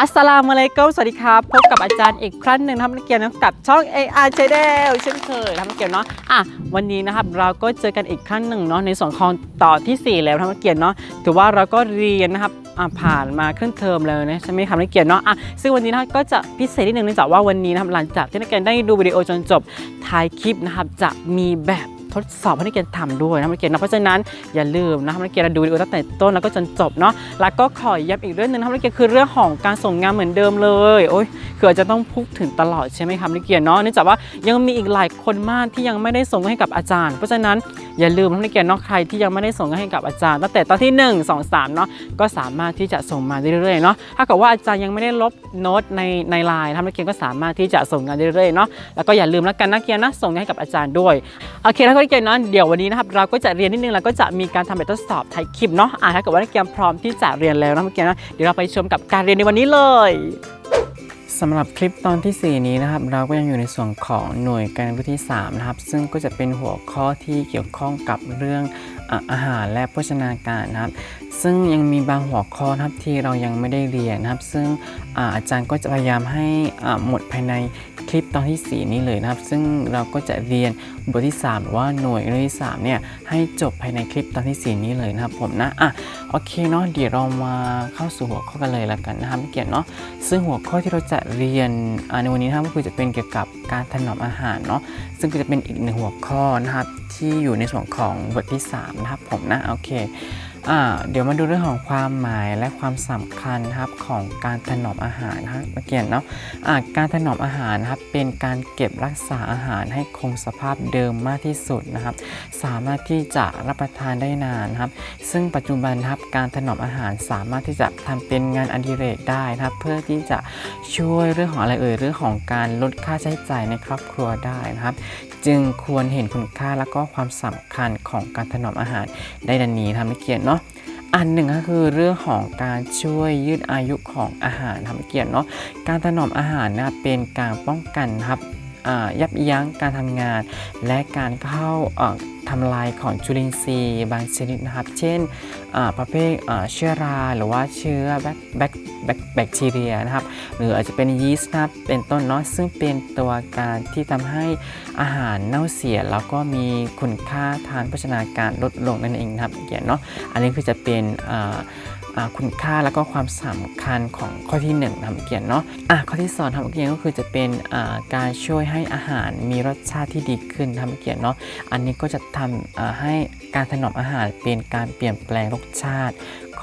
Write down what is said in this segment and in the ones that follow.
อัสสลามุอะลัยกุมสวัสดีครับ พบกับอาจารย์อีกครั้งหนึ่งนะครับนักเรียนนะกับช่อง AI Channel เช่นเคยนะครับนักเรียนเนาะอะวันนี้นะครับเราก็เจอกันอีกครั้งหนึ่งเนาะในส่วนของต่อทีสี่4 แล้วนะครับนักเรียนเนาะถือว่าเราก็เรียนนะครับอะผ่านมาครึ่งเทอมเลยนะใช่ไหมครับนักเรียนเนาะอะซึ่งวันนี้นะก็จะพิเศษนิดนึงเนื่องจากว่าวันนี้นะครับหลังจากที่นักเรียนได้ดูวิดีโอจนจบท้ายคลิปนะครับจะมีแบบ ทดสอบให้นักเรียนทำด้วยนะครับนักเรียนนะเพราะฉะนั้นอย่าลืมนะครับนักเรียนดูดีโอตั้งแต่ต้นแล้วก็จนจบเนาะแล้วก็ขอย้ำอีกเรื่องหนึงนะครับนักเรียนคือเรื่องของการส่งงานเหมือนเดิมเลยโอ้ยคืออาจจะต้องพูดถึงตลอดใช่ไหมครับนักเรียนเนาะเนื่องจากว่ายังมีอีกหลายคนมากที่ยังไม่ได้ส่งให้กับอาจารย์ เพราะฉะนั้นอย่าลืมนะครับนักเรียนเนาะใครที่ยังไม่ได้ส่งให้กับอาจารย์ ตั้งแต่ตอนที่ 1 2 3เนาะก็สามารถที่จะส่งมาเรื่อยๆเนาะถ้าเกิดว่าอาจารย์ยังไม่ได้ลบโน้ตในในไลน์นักเรียนก็สามารถที่จะส่งงานเรื่อยๆเนาะแล้วก็อย่าลืมแล้วกันนักเรียนนะส่งให้กับอาจารย์ด้วยโอเคแล้วก็นักเรียนเนาะเดี๋ยววันนี้นะครับเราก็จะเรียนนิดนึงแล้วก็จะมีการทำแบบทดสอบไทยคลิปเนาะอะถ้าเกิดว่านักเรียนพร้อมที่จะเรียนแล้วนะนักเรียนนะเดี๋ยวเราไปชมกับการเรียนในวันนี้เลยสำหรับคลิปตอนที่ 4 นี้นะครับ เราก็ยังอยู่ในส่วนของหน่วยการวิธี3นะครับ ซึ่งก็จะเป็นหัวข้อที่เกี่ยวข้องกับเรื่องอาหารและโภชนาการนะครับ ซึ่งยังมีบางหัวข้อนะครับที่เรายังไม่ได้เรียนนะครับ ซึ่งอาจารย์ก็จะพยายามให้หมดภายใน คลิปตอนที่ 4 นี้เลยนะครับ ซึ่งเราก็จะเรียนบทที่ 3 หรือว่าหน่วยเรื่องที่3เนี่ยให้จบภายในคลิปตอนที่ 4 นี้เลยนะครับผมนะอะโอเคเนาะเดี๋ยวเรามาเข้าสู่หัวข้อกันเลยล้วกันนะครับเกี่ยนเนาะซึ่งหัวข้อที่เราจะเรียนในวันนี้นะครับก็คือจะเป็นเกี่ยวกับการถนอมอาหารเนาะซึ่งก็จะเป็นอีกหนึ่งหัวข้อนะครับที่อยู่ในส่วนของบทที่ 3 นะครับผมนะโอเค อ่าเดี๋ยวมาดูเรื่องของความหมายและความสำคัญนะครับของการถนอมอาหารนะครับเมื่อกี้เนาะอ่าการถนอมอาหารนะครับเป็นการเก็บรักษาอาหารให้คงสภาพเดิมมากที่สุดนะครับ สามารถที่จะรับประทานได้นานนะครับ ซึ่งปัจจุบันนะครับการถนอมอาหารสามารถที่จะทำเป็นงานอดิเรกได้นะครับ เพื่อที่จะช่วยเรื่องของอะไรเอ่ยเรื่องของการลดค่าใช้จ่ายในครอบครัวได้นะครับ จึงควรเห็นคุณค่าและก็ความสำคัญของการถนอมอาหารได้ดังนี้ทำให้เกียรติเนาะอันหนึ่งก็คือเรื่องของการช่วยยืดอายุของอาหารทำเกียรติเนาะการถนอมอาหารนะเป็นการป้องกันครับยับยั้งการทำงาน และการเข้า ทำลายของจุลินทรีย์บางชนิดนะครับ เช่นประเภทเชื้อราหรือว่าเชื้อแบคแบคแบคทีเรียนะครับ หรืออาจจะเป็นยีสต์นะครับเป็นต้นเนาะซึ่งเป็นตัวการที่ทำให้อาหารเน่าเสีย แล้วก็มีคุณค่าทางโภชนาการลดลงนั่นเองนะครับเกียรเนาะอันนี้คือจะเป็นอ่าอ่า คุณค่าแล้วก็ความสำคัญของข้อที่1ทำเกียรติเนาะอะข้อที่2ทำเกียรติก็คือจะเป็นอ่าการช่วยให้อาหารมีรสชาติที่ดีขึ้นทำเกียรติเนาะอันนี้ก็จะทำอ่าให้การถนอมอาหารเป็นการเปลี่ยนแปลงรสชาติ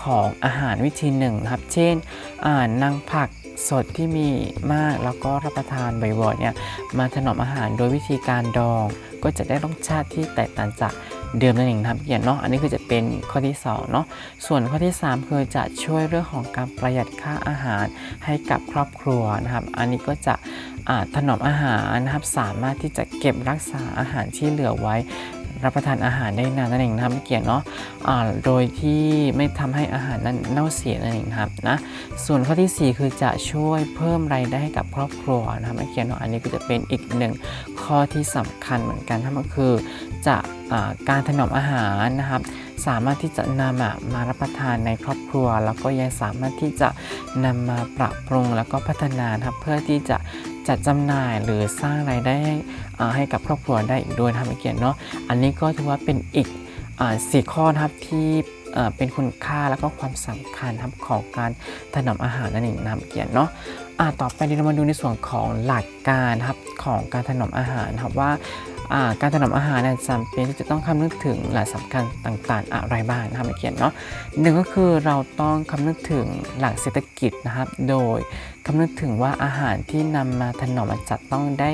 ของอาหารวิธีหนึ่งนะครับ เช่นอ่านำผักสดที่มีมากแล้วก็รับประทานบ่อยๆเนี่ยมาถนอมอาหารโดยวิธีการดอง ก็จะได้รสชาติที่แตกต่างจาก เดิมนั่นเองนะครับเกียรเนาะอันนี้คือจะเป็นข้อที่สองเนาะส่วนข้อที่ 3 คือจะช่วยเรื่องของการประหยัดค่าอาหารให้กับครอบครัวนะครับ อันนี้ก็จะถนอมอาหารนะครับสามารถที่จะเก็บรักษาอาหารที่เหลือไว้ รับประทานอาหารได้นานนั่นเองนะครับเกี่ยวเนาะะโดยที่ไม่ทำให้อาหารนั้นเน่าเสียนั่นเองนะครับนะส่วนข้อทีสี่ 4 คือจะช่วยเพิ่มรายได้ให้กับครอบครัวนะครับเกี่ยวเนาะอันนี้ก็จะเป็นอีกหนึ่งข้อที่สำคัญเหมือนกันนั่นก็คือจะอ่าการถนอมอาหารนะครับสามารถที่จะนำมารับประทานในครอบครัว แล้วก็ยังสามารถที่จะนำมาปรับปรุงแล้วก็พัฒนานครับเพื่อที่จะ จัดจำหน่ายหรือสร้างรายได้ให้กับครอบครัวได้อีกด้วยนะครับเกียรติเนาะอันนี้ก็ถือว่าเป็นอีกอสี่ข้อนะครับที่เป็นคุณค่าแล้วก็ความสำคัญครับของการถนอมอาหารนั่นเองนะครับเกียรติเนาะอ่าต่อไปเรามาดูในส่วนของหลักการครับของการถนอมอาหารครับว่า การถนอมอาหารเนี่ยจำเป็นที่จะต้องคำนึกถึงหลักสำคัญต่างๆ อะไรบ้างนะครับเขียนเนาะหนึ่งก็คือเราต้องคำนึกถึงหลักเศรษฐกิจนะครับ โดยคำนึกถึงว่าอาหารที่นำมาถนอมอาจะต้องได้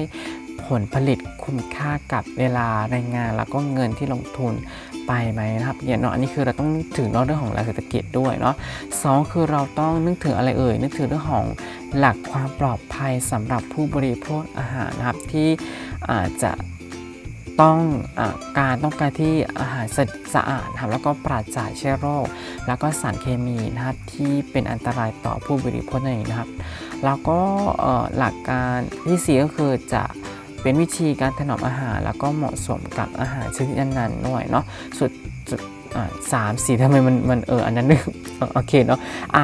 ผลผลิตคุ้มค่ากับเวลาแรงงาน แล้วก็เงินที่ลงทุนไปไหมนะครับเนี่ยเนาะอันนี้คือเราต้องนึกถึงเรื่องของหลักเศรษฐกิจด้วยเนาะสองคือเราต้องนึกถึงอะไรเอ่ยนึกถึงเรื่องของหลักความปลอดภัยสำหรับผู้บริโภคอาหารนะครับที่อาจจะ ต้องอการต้องการที่อาหารสะสะอาดครับแล้วก็ปราศจากเชื้อโรค แล้วก็สารเคมีนะครับที่เป็นอันตรายต่อผู้บริโภคนั่นเองนะครับ แล้วก็หลักการที่สี่ก็คือจะเป็นวิธีการถนอมอาหาร แล้วก็เหมาะสมกับอาหารชนิดนั้นๆด้วยเนาะสุดสามสี่ทำไมมันมันเอออันนั้นนึงโอเคเนาะอะ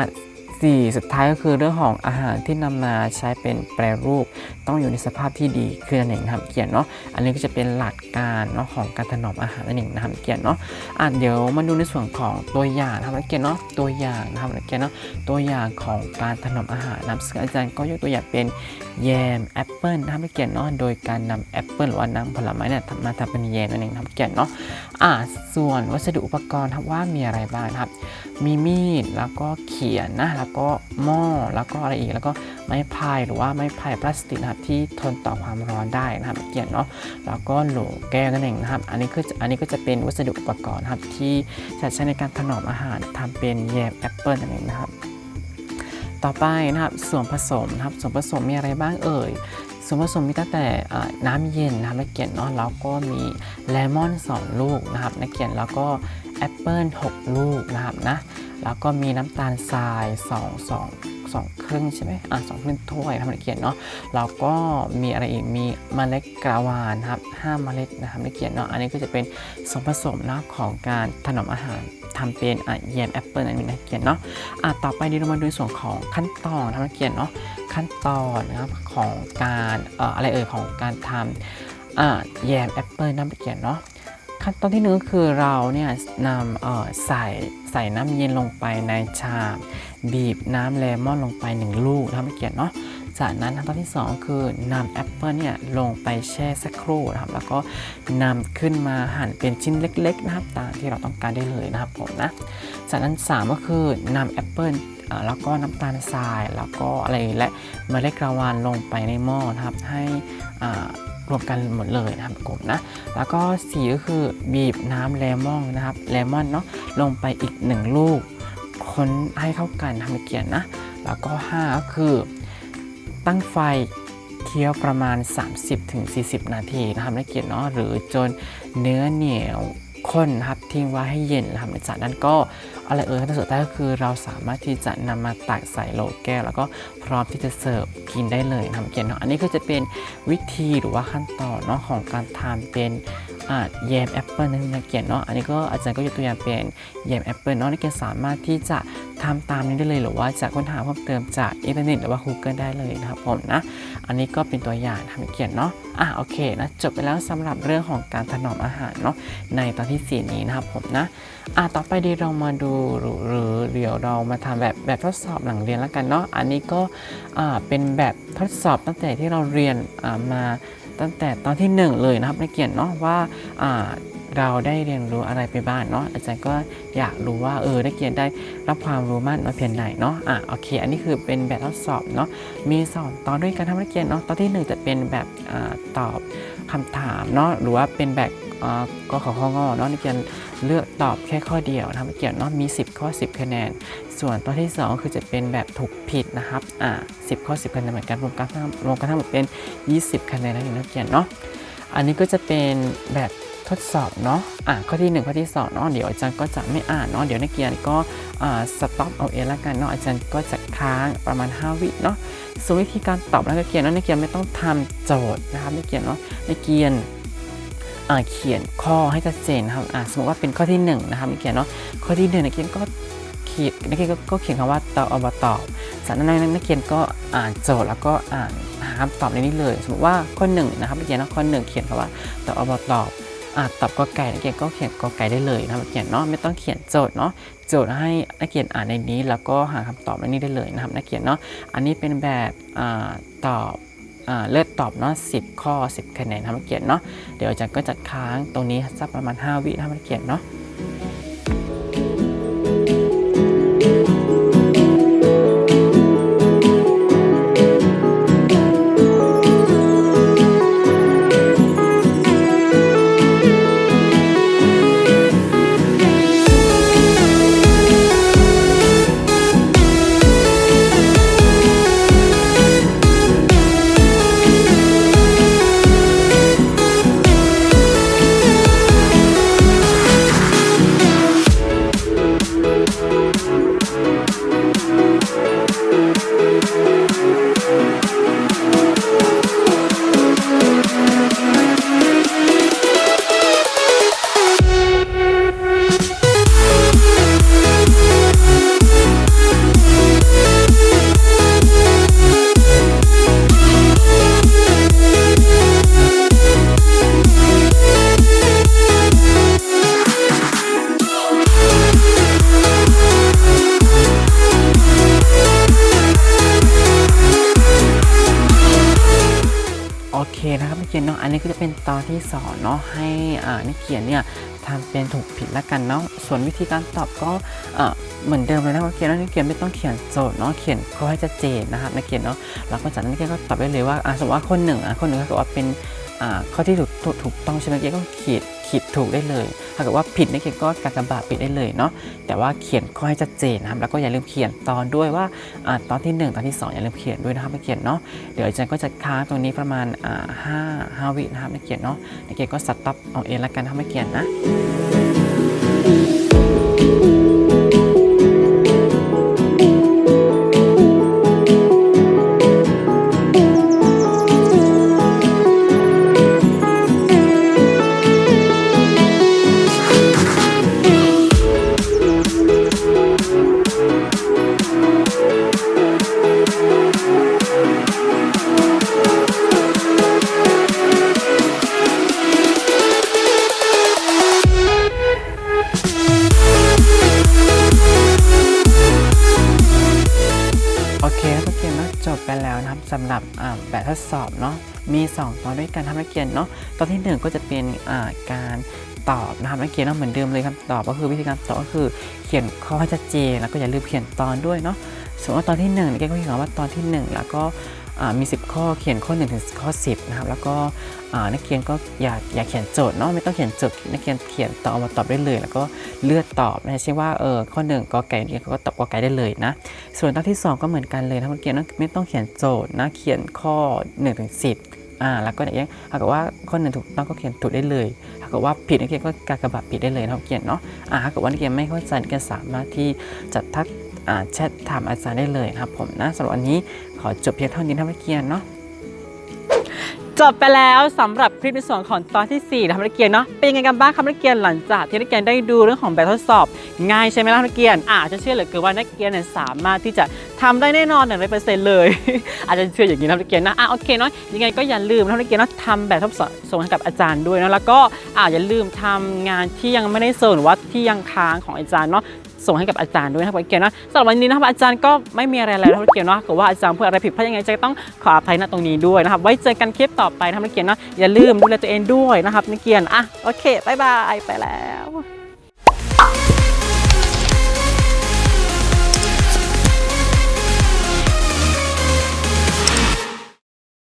สี่สุดท้ายก็คือเรื่องของอาหารที่นำมาใช้เป็นแปรรูป ต้องอยู่ในสภาพที่ดีคือนั่นเองนะครับเขียนเนาะอันนี้ก็จะเป็นหลักการเนาะของการถนอมอาหารนั่นเองนะครับเขียนเนาะอะเดี๋ยวมาดูในส่วนของตัวอย่างนะครับนักเขียนเนาะตัวอย่างนะครับนักเขียนเนาะตัวอย่างของการถนอมอาหารนะครับซึ่งอาจารย์ก็ยกตัวอย่างเป็นแยมแอปเปิลนะครับนักเขียนเนาะโดยการนำแอปเปิลหรือว่าน้ำผลไม้เนี่ยมาทำเป็นแยมนั่นเองนะครับเขียนเนาะอะส่วนวัสดุอุปกรณ์ครับว่ามีอะไรบ้างครับ มีมีดแล้วก็เขียนนะแล้วก็หม้อแล้วก็อะไรอีกแล้วก็ไม้พายหรือว่าไม้พายพลาสติกนะครับที่ทนต่อความร้อนได้นะครับเขียนเนาะแล้วก็โหลแก้วนั่นเองนะครับ อันนี้คืออันนี้ก็จะเป็นวัสดุอุปกรณ์นะครับที่จะใช้ในการถนอมอาหารทำเป็นแยมแอปเปิลนั่นเองนะครับ ต่อไปนะครับส่วนผสมนะครับส่วนผสมมีอะไรบ้างเอ่ยส่วนผสมมีตั้งแต่น้ำเย็นนะครับนักเขียนเนาะแล้วก็มีเลมอน 2 ลูกนะครับนักเขียนแล้วก็แอปเปิล6ลูกนะครับนะ แล้วก็มีน้ำตาลทราย2 2 2 ครึ่งใช่ไหมอะสองครึ่งถ้วยนะครับนักเขียนเนาะแล้วก็มีอะไรอีกมีเมล็ดกระวานครับ5เมล็ดนะครับนักเขียนเนาะอันนี้ก็จะเป็นส่วนผสมนะของการถนอมอาหารทำเป็นอะแยมแอปเปิลนั่นเองนักเขียนเนาะอะต่อไปเดี๋ยวเรามาดูส่วนของขั้นตอนนะครับนักเขียนเนาะขั้นตอนนะครับของการเอ่ออะไรเอ่ยของการทำอ่าแยมแอปเปิลน้ำเขียนเนาะขั้นตอนที่หนึ่งก็คือเราเนี่ยนำเอ่อใส่ ส่น้ำเย็นลงไปในชาม บีบน้ำเลมอนลงไป 1 ลูกนะครับเขียนเนาะจากนั้นขั้นตอนที่ 2 คือนำแอปเปิลเนี่ยลงไปแช่สักครู่นะครับ แล้วก็นำขึ้นมาหั่นเป็นชิ้นเล็กๆนะครับตามที่เราต้องการได้เลยนะครับผมนะจากนั้น 3 ก็คือนำแอปเปิลแล้วก็น้ำตาลทรายแล้วก็อะไรและเมล็ดกระวานลงไปในหม้อนะครับให้อ่า รวมกันหมดเลยนะครับกลุ่มนะแล้วก็สีก็คือบีบน้ำเลมอนนะครับเลมอนเนาะลงไปอีก 1 ลูกคนให้เข้ากันทำเกียนนะ แล้วก็ 5 ก็คือ ตั้งไฟเคี่ยวประมาณ 30-40 นาทีนะครับนักเกียรติเนาะหรือจนเนื้อเหนียวข้นนะครับทิ้งไว้ให้เย็นนะครับจากนั้นก็ อะไรเอ่ยขั้นสุดท้ายก็คือเราสามารถที่จะนำมาตักใส่โหลแก้ว แล้วก็พร้อมที่จะเสิร์ฟกินได้เลยทำเกียรติเนาะอันนี้ก็จะเป็นวิธีหรือว่าขั้นตอนเนาะของการทานเป็น อ่าแยมแอปเปิลนั่นเองนักเกียรติเนาะอันนี้ก็อาจารย์ก็ยกตัวอย่างเป็นแยมแอปเปิลเนาะนักเกียรติสามารถที่จะทำตามนี้ได้เลยหรือว่าจะค้นหาเพิ่มเติมจากอินเทอร์เน็ตหรือว่า Google ได้เลยนะครับผมนะ อันนี้ก็เป็นตัวอย่างทำเขียนเนาะอะโอเคนะจบไปแล้วสำหรับเรื่องของการถนอมอาหารเนาะในตอนที่ 4 นี้นะครับผมนะอะต่อไปดีเรามาดูหรือหรือเดี๋ยวเรามาทำแบบแบบทดสอบหลังเรียนแล้วกันเนาะอันนี้ก็อ่าเป็นแบบทดสอบตั้งแต่ที่เราเรียนอ่ามา ตั้งแต่ตอนที่ 1 เลยนะครับในเกเรียนเนาะว่าอ่าเราได้เรียนรู้อะไรไปบ้างเนาะอาจารย์ก็อยากรู้ว่าเออนักเรียนได้รับความรู้มากน้อยเพียงไหนเนาะอะโอเค อันนี้คือเป็นแบบทดสอบเนาะมีสอนตอนด้วยการทำนักเรียนเนาะตอนที่หนึ่งจะเป็นแบบอตอบคำถามเนาะหรือว่าเป็นแบบ ก็ขอข้องอเนาะนักเรียนเลือกตอบแค่ข้อเดียวนะครับนักเรียนเนาะมี 10 ข้อ 10 คะแนน ส่วนตอนที่สองคือจะเป็นแบบถูกผิดนะครับอ่า10 ข้อ 10 คะแนนเหมือนกันรวมกันทั้งรวมกันทั้งหมดเป็น 20 คะแนนนั่นเองนักเรียนเนาะอันนี้ก็จะเป็นแบบทดสอบเนาะอะข้อที่หนึ่งข้อที่สองเนาะเดี๋ยวอาจารย์ก็จะไม่อ่านเนาะเดี๋ยวนักเรียนก็อ่าสต็อปเอาเองละกันเนาะอาจารย์ก็จะค้างประมาณ 5 วิเนาะส่วนวิธีการตอบนักเรียนเนาะนักเรียนไม่ต้องทำโจทย์นะครับนักเรียนเนาะนักเรียน เขียนข้อให้ชัดเจนนะครับสมมติว่าเป็นข้อที่หนึ่งนะครับนักเรียนเนาะข้อที่หนึ่งนักเรียนก็เขียนนักเรียนก็เขียนคำว่าตอบอบตอบจากนั้นนักเรียนก็อ่านโจทย์แล้วก็อ่านหาคำตอบในนี้เลย สมมติว่าข้อหนึ่งนะครับนักเรียนเนาะข้อหนึ่งเขียนคำว่าตอบอบตอบอ่าตอบกอไก่นักเรียนก็เขียนกอไก่ได้เลยนะครับนักเรียนเนาะไม่ต้องเขียนโจทย์เนาะโจทย์ให้นักเรียนอ่านในนี้ แล้วก็หาคำตอบในนี้ได้เลยนะครับนักเรียนเนาะอันนี้เป็นแบบอาตอบ เลือกตอบเนาะ10 ข้อ 10 คะแนนทำให้เกียรติเนาะเดี๋ยวอาจารย์ก็จะค้างตรงนี้สักประมาณ 5 วิทำให้เกียรติเนาะ เขียนเนาะอันนี้ก็จะเป็นตอนที่สอนเนาะให้นักเขียนเนี่ยทำเป็นถูกผิดละกันเนาะส่วนวิธีการตอบก็เหมือนเดิมเลยนะนักเขียนนักเขียนไม่ต้องเขียนโจทย์เนาะเขียนข้อให้ชัดเจนนะครับนักเขียนเนาะแล้วก็จากนั้นนักเขียนก็ตอบได้เลยว่าสมมติว่าคนหนึ่งอะคนหนึ่งถ้าเกิดว่าเป็น ข้อที่ถูกถูกต้องใช่ไหมเกียก็ขีดขีดถูกได้เลยถ้าเกิดว่าผิดนักเกียนก็การกบาดผิดได้เลยเนาะแต่ว่าเขียนข้อให้ชัดเจนนะครับแล้วก็อย่าลืมเขียนตอนด้วยว่าตอนที่หนึ่งตอนที่สองอย่าลืมเขียนด้วยนะครับนักเขียนเนาะเดี๋ยวอาจารย์ก็จะค้างตรงนี้ประมาณห้าห้าวินะครับนักเขียนเนาะนักเรียนก็สต็อปเอาเองละกันนะครับนักเขียนนะ จบไปแล้วนะครับสำหรับแบบทดสอบเนาะมี 2 ตอนด้วยกันทำนักเรียนเนาะตอนที่ 1 ก็จะเป็นการตอบนะครับนักเรียนเนาะเหมือนเดิมเลยครับตอบก็คือวิธีการตอบก็คือเขียนข้อให้ชัดเจนแล้วก็อย่าลืมเขียนตอนด้วยเนาะส่วนว่าตอนที่1นักเรียนก็เขียนว่าตอนที่ 1 แล้วก็ มี 10 ข้อเขียนข้อ1ถึงข้อ 10นะครับแล้วก็นักเรียนก็อย่าอย่าเขียนโจทย์เนาะไม่ต้องเขียนโจทย์นักเรียนเขียนตอบมาตอบได้เลย แล้วก็เลือกตอบนะเช่นว่าเออข้อ1กอไก่นักเรียนก็ตอบกอไก่ได้เลยนะส่วนตอนที่ 2 ก็เหมือนกันเลยนะคุณเกียรติไม่ต้องเขียนโจทย์นะเขียนข้อ1ถึง10อ่าแล้วก็อย่างถ้าเกิดว่าข้อหนึ่งถูกต้องก็เขียนถูกได้เลยถ้าเกิดว่าผิดนักเรียนก็กากบาทผิดได้เลยนะคุณเกียรติเนาะอ่าถ้าเกิดว่านักเรียนไม่เข้าใจนักเรียนสามารถที่จะทัก แชทถามอาจารย์ได้เลยนะครับผมนะสำหรับวันนี้ขอจบเพียงเท่านี้นะนักเรียนเนาะจบไปแล้วสำหรับคลิปในส่วนของตอนที่4นะครับนักเรียนเนาะเป็นยังไงกันบ้างครับนักเรียนหลังจากที่นักเรียนได้ดูเรื่องของแบบทดสอบ ง่ายใช่ไหมล่ะนักเรียนอาจจะเชื่อเหลือเกินว่านักเรียนเนี่ยสามารถที่จะทำได้แน่นอนหนึ่งร้อยเปอร์เซ็นต์เลย อาจจะเชื่ออย่างนี้นะนักเรียนนะอะโอเคเนาะยังไงก็อย่าลืมนะนักเรียนเนาะทำแบบทดสอบส่งให้กับอาจารย์ด้วยนะแล้วก็อาอย่าลืมทำงานที่ยังไม่ได้ส่งหรือว่าที่ยังค้างของอาจารย์เนาะ ส่งให้กับอาจารย์ด้วยนะครับเกเรียวนะสำหรับวันนี้นะครับอาจารย์ก็ไม่มีอะไรแล้วนะครับเกียวนะถ้าเกิดว่าอาจารย์พูดอะไรผิดพลาดยังไงจะต้องขออภัยณตรงนี้ด้วยนะครับ ไว้เจอกันคลิปต่อไปนะครับเกียวนะอย่าลืมดูแลตัวเองด้วยนะครับนักเกียนอะโอเคบายบายไปแล้ว